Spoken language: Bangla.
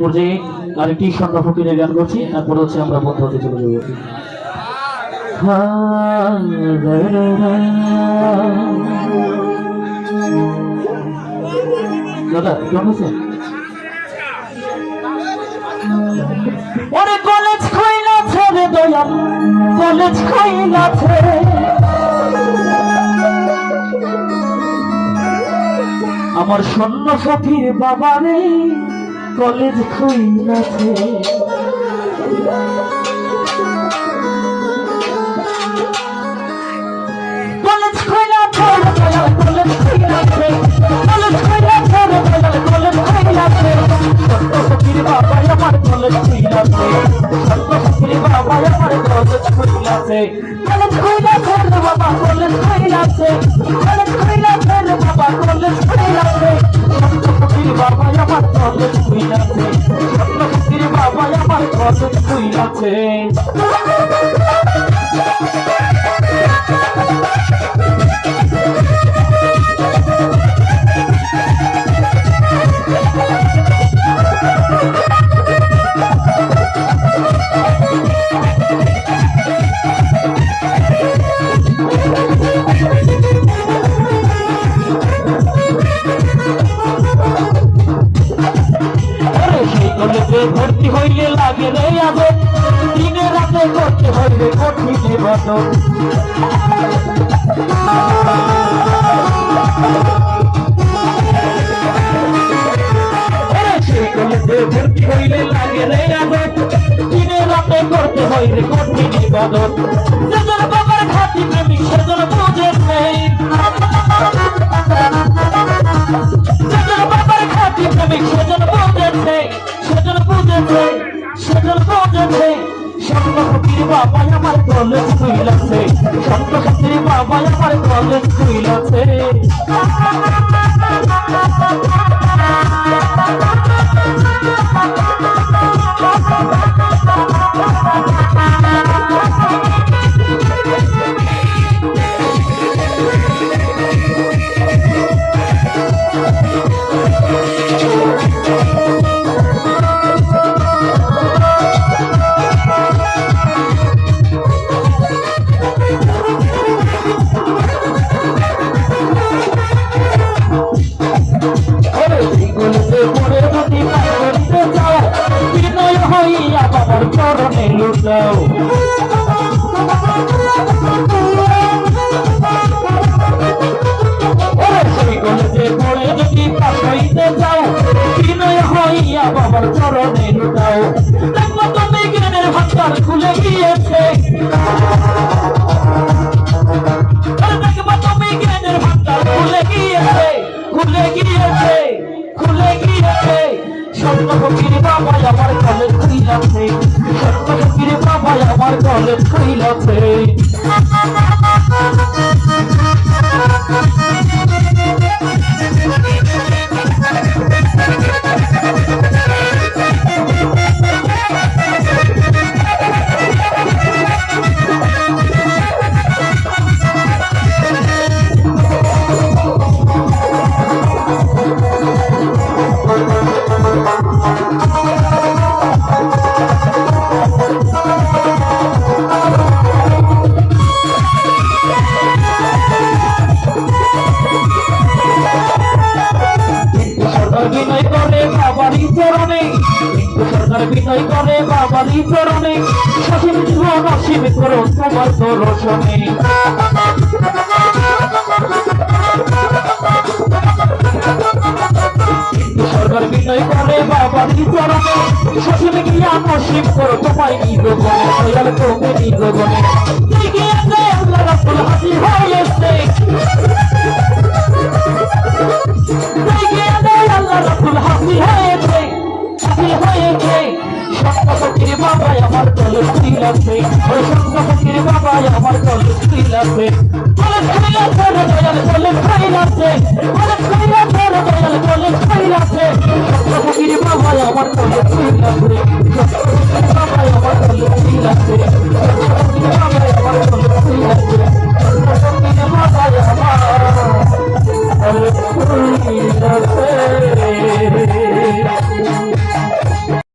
পর্যায়ে আরেকটি সন্ধ্যা ফকিরের গান করছি, তারপর হচ্ছে আমরা বন্ধ হতে চলে যাব। দাদা কেমন আছেন ওরে কলেজ খইলাছে রে দয়াল, কলেজ খইলাছে আমার সৈন্য সাথীর বাবারে কলেজ খইলাছে কলেজ খইলাছে কলেজ খইলাছে কলেজ খইলাছে রে দয়াল কলেজ খইলাছে সত্য ফকির বাবা আমার কলেজ আমার কলেজ খইলাছে কলেজ বাবা বাবা খইলাছে সত্য ফকির বাবা আমার কলেজ খইলাছে করতে হইলে কঠিন রাতে করতে হইলে কঠিন বাদন বাবার খাতি প্রেমিক ফকির বাবা আমার কলেজ খুইলাছে ফকির বাবা আমার কলেজ খুইলাছে যাও বাবার চরণে লুটাও দেখো তুমি জ্ঞানের ভান্ডার খুলে গিয়েছে আরে দেখো তুমি জ্ঞানের ভান্ডার খুলে গিয়েছে খুলে গিয়েছে খুলে গিয়েছে সত্য ফকির বাবা আমার খুইলাছে সত্য বাবা আমার কলেজ খুইলাছে সরকার বিনয় করে বাবারই চরণে কিন্তু সরকার বিনয় করে বাবারই চরণে সসীম জীবন অসীম করো তোমার দর্শনে। সরকার বিনয় করে বাবারই চরণে সসীম জ্ঞান অসীম করো তোমায় তুমি নিগমনে এগিয়ে যায় আল্লাহ রাসূল হাজির হয়েছে কলেজ খুইলাছে ওই ফকির বাবা আমার খুইলাছে কলেজ খুইলাছে রে দয়াল খুইলাছে কলেজ খুইলাছে রে দয়াল।